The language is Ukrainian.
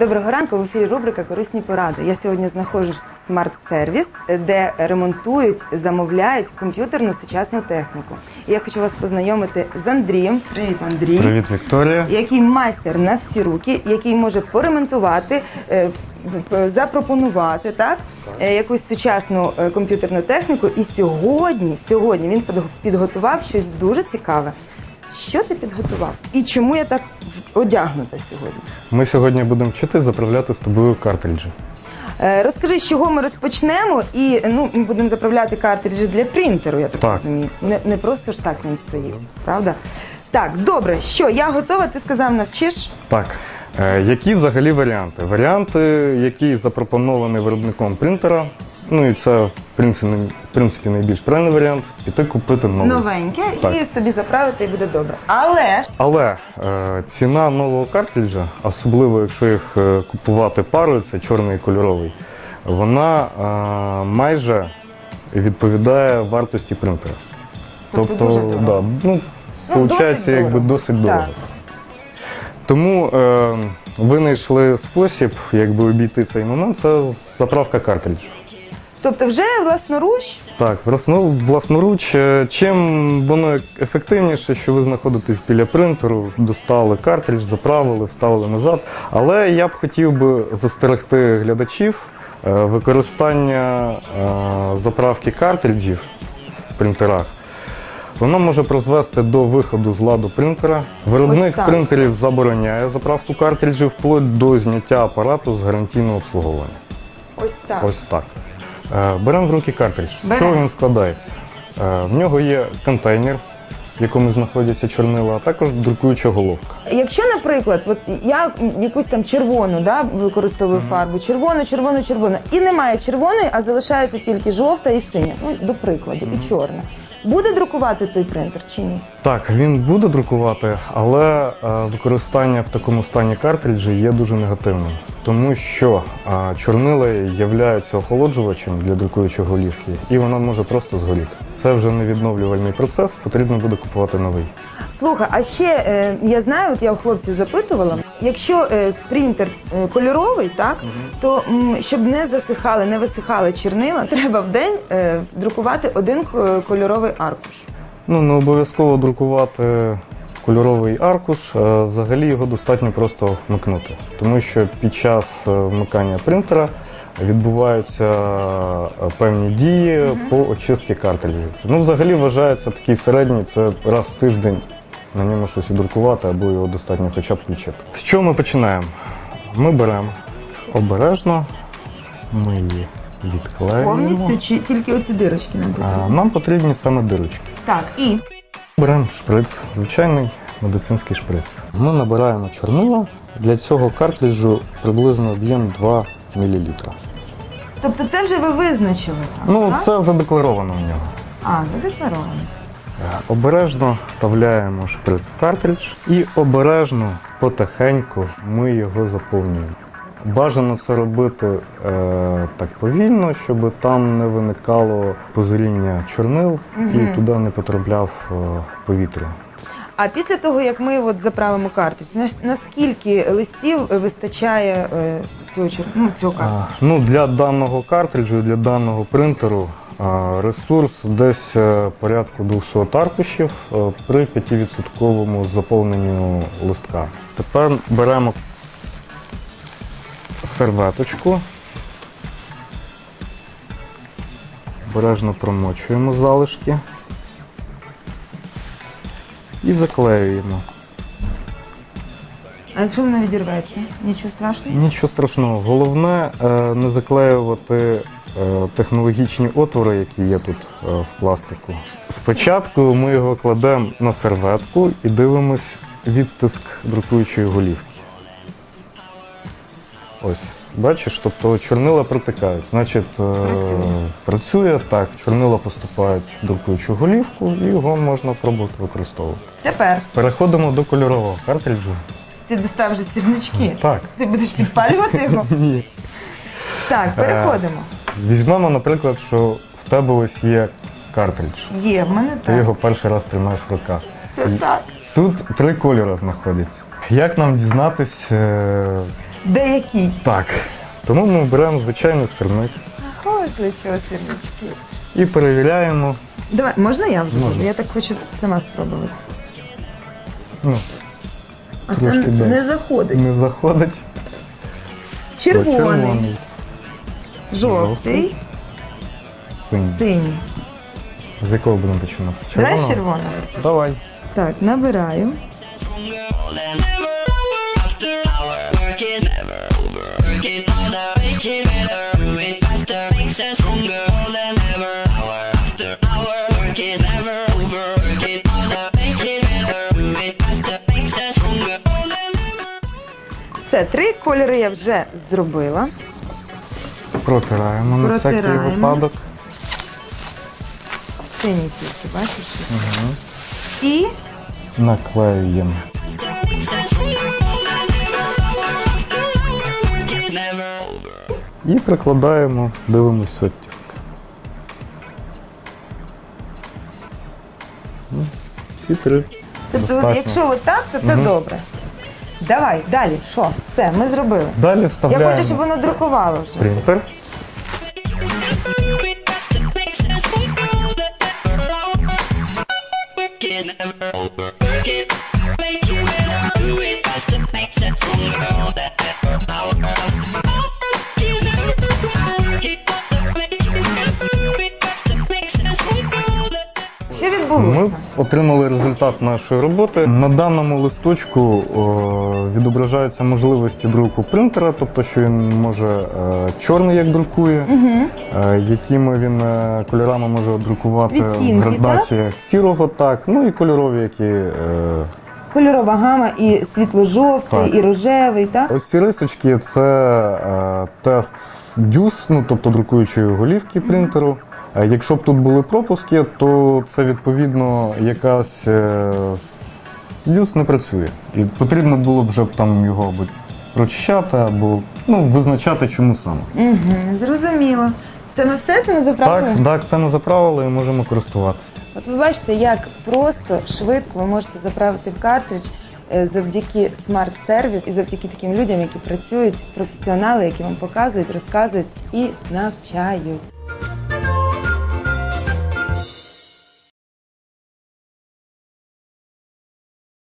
Доброго ранку. В ефірі рубрика Корисні поради. Я сьогодні знаходжусь в смарт-сервіс, де ремонтують, замовляють комп'ютерну сучасну техніку. І я хочу вас познайомити з Андрієм. Привіт, Андрій. Привіт, Вікторія. Який майстер на всі руки, який може поремонтувати, е, п- запропонувати так, е, якусь сучасну е, комп'ютерну техніку. І сьогодні, сьогодні він підго- підготував щось дуже цікаве. Що ти підготував? І чому я так одягнута сьогодні? Ми сьогодні будемо вчитись заправляти з тобою картриджі. Е, Розкажи, з чого ми розпочнемо, і ну ми будемо заправляти картриджі для принтеру, я так, Так. розумію. Не, не просто ж так він стоїть, правда? Так, добре, що я готова, ти сказав, навчиш? Так, е, які взагалі варіанти? Варіанти, які запропоновані виробником принтера. Ну і це в принципі, в принципі найбільш правильний варіант піти купити новий. Новеньке Так. і собі заправити, і буде добре. Але ж Але е, ціна нового картриджа, особливо якщо їх е, купувати парою, це чорний і кольоровий, вона е, майже відповідає вартості принтера. Тобто дуже дорого. да, ну, Ну, виходить, досить якби дорого. досить Так. Тому е, винайшли спосіб, якби обійти цей момент, це заправка картриджу. Тобто, вже власноруч Так, власно- власноруч, е, чим воно ефективніше, що ви знаходитесь біля принтеру, достали картридж, заправили, вставили назад. Але я б хотів би застерегти глядачів е, використання е, заправки картриджів в принтерах. Воно може призвести до виходу з ладу принтера. Ось Виробник так. принтерів забороняє заправку картриджів вплоть до зняття апарату з гарантійного обслуговування. ось так. Ось так. Е, Беремо в руки картридж. З Беремо. чого він складається? Е, В нього є контейнер, в якому знаходяться чорнила, а також друкуюча головка. Якщо, наприклад, от я якусь там червону да, використовую фарбу, червону, червону, червону, і немає червоної, а залишається тільки жовта і синя, ну, до прикладу, і чорна. Буде друкувати той принтер чи ні? Так, він буде друкувати, але е, використання в такому стані картриджа є дуже негативним, тому що е, чорнила являються охолоджувачем для друкуючої голівки, і вона може просто згоріти. Це вже не відновлювальний процес, потрібно буде купувати новий. Слухай, а ще е, я знаю, от я у хлопців запитувала, якщо е, принтер е, кольоровий, так то м, щоб не засихали, не висихали чорнила, треба в день е, друкувати один е, кольоровий аркуш. Ну, не обов'язково друкувати кольоровий аркуш, е, взагалі його достатньо просто вмикнути. Тому що під час е, вмикання принтера відбуваються е, певні дії по очистці картриджів. Ну, взагалі вважається такий середній, це раз в тиждень на ньому щось друкувати, або його достатньо хоча б включити. З чого ми починаємо? Ми беремо обережно, ми її відклеїмо. Повністю чи тільки оці дирочки нам А, потрібні? Нам потрібні саме дирочки. Так, і Беремо шприц, звичайний медицинський шприц. Ми набираємо чорнила. Для цього картриджу приблизно об'єм 2 мл. тобто це вже ви визначили там, Ну, так? це задекларовано в нього. А, задекларовано. Е, Обережно вставляємо шприц в картридж і обережно, потихеньку ми його заповнюємо. Бажано це робити е, так повільно, щоб там не виникало позріння чорнил Мгм. і туди не потрапляв е, повітря. А після того, як ми от заправимо картридж, наскільки листів вистачає е, цього, ну, цього А, картриджу? Ну, для даного картриджу, для даного принтеру ресурс десь е, порядку 200 аркушів е, при 5% заповненню листка. Тепер беремо серветочку, обережно промочуємо залишки і заклеюємо. А якщо вона відірветься, нічого страшного? Нічого страшного. Головне е, не заклеювати технологічні отвори, які є тут е, в пластику. Спочатку ми його кладемо на серветку і дивимось відтиск друкуючої голівки. Ось, бачиш, тобто чорнила протикають. Значить, е, Працює. працює так, чорнила поступають в друкуючу голівку і його можна пробувати використовувати. Тепер Переходимо до кольорового картриджу. ти достав вже сірнички. Так. Ти будеш підпалювати його? Ні. Так, переходимо. Візьмемо, наприклад, що в тебе ось є картридж. Є, в мене Ти так. його перший раз тримаєш в руках. Це так. Тут три кольори знаходяться. Як нам дізнатись, е, Деякий. Так. Тому ми беремо звичайний сирник Ось для чого сирнички. і перевіряємо. Давай, можна я вже? Можна. Я так хочу сама спробувати. Ну, А Трошки там не заходить. не заходить. Червоний, Червоний, жовтий, синій. синій. З якого будемо починати? Давай з червоного? Давай. Так, набираю. Все, три кольори я вже зробила. Протираємо на всякий Протираємо. випадок. Синій тільки, бачиш? І Наклеюємо. І прикладаємо, дивимось оттиск. Ну, Всі три. тобто, Достатньо. якщо отак, то це Мгм. добре. Давай, далі. Що? Все, ми зробили. Далі Я вставляємо хочу, щоб воно друкувало вже. принтер. Отримали результат нашої роботи. На даному листочку відображаються можливості друку принтера, тобто, що він може е, чорний, як друкує, е, якими він е, кольорами може друкувати в градаціях сірого, так, ну і кольорові, які. е, Кольорова гама і світло-жовтий, і рожевий, так? Ось ці рисочки це е, тест дюс, ну тобто друкуючої голівки принтеру. Е, Якщо б тут були пропуски, то це відповідно якась е, не працює. І потрібно було б вже там його або прочищати, або ну, визначати, чому саме. Угу, зрозуміло. Це ми все це ми заправили? Так, так, це ми заправили і можемо користуватися. От ви бачите, як просто швидко ви можете заправити в картридж е, завдяки смарт-сервіс і завдяки таким людям, які працюють, професіонали, які вам показують, розказують і навчають.